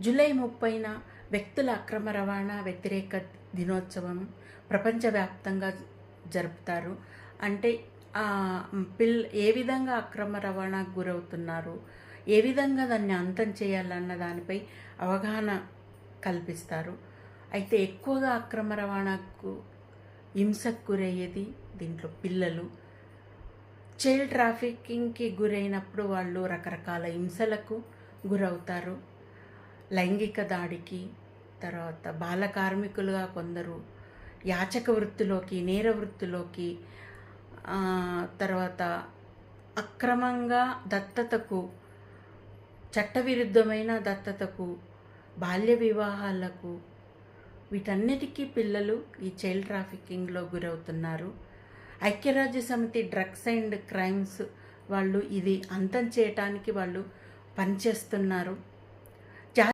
July ముప్పైన వ్యక్తుల అక్రమ రవాణా వ్యతిరేక దినోత్సవం ప్రపంచవ్యాప్తంగా జరుపుతారు. అంటే పిల్ ఏ విధంగా అక్రమ రవాణాకు గురవుతున్నారు? ఏ విధంగా దాన్ని అంతం చేయాలన్న దానిపై అవగాహన కల్పిస్తారు. అయితే ఎక్కువగా అక్రమ రవాణాకు హింసకు గురయ్యేది దీంట్లో పిల్లలు. చైల్డ్ ట్రాఫికింగ్కి గురైనప్పుడు వాళ్ళు రకరకాల హింసలకు గురవుతారు. లైంగిక దాడికి తర్వాత బాల కార్మికులుగా కొందరు యాచక వృత్తిలోకి నేర వృత్తిలోకి తర్వాత అక్రమంగా దత్తతకు చట్టవిరుద్ధమైన దత్తతకు బాల్య వివాహాలకు వీటన్నిటికీ పిల్లలు ఈ చైల్డ్ ట్రాఫికింగ్లో గురవుతున్నారు. ఐక్యరాజ్య సమితి డ్రగ్స్ అండ్ క్రైమ్స్ వాళ్ళు ఇది అంతం చేయటానికి వాళ్ళు పనిచేస్తున్నారు.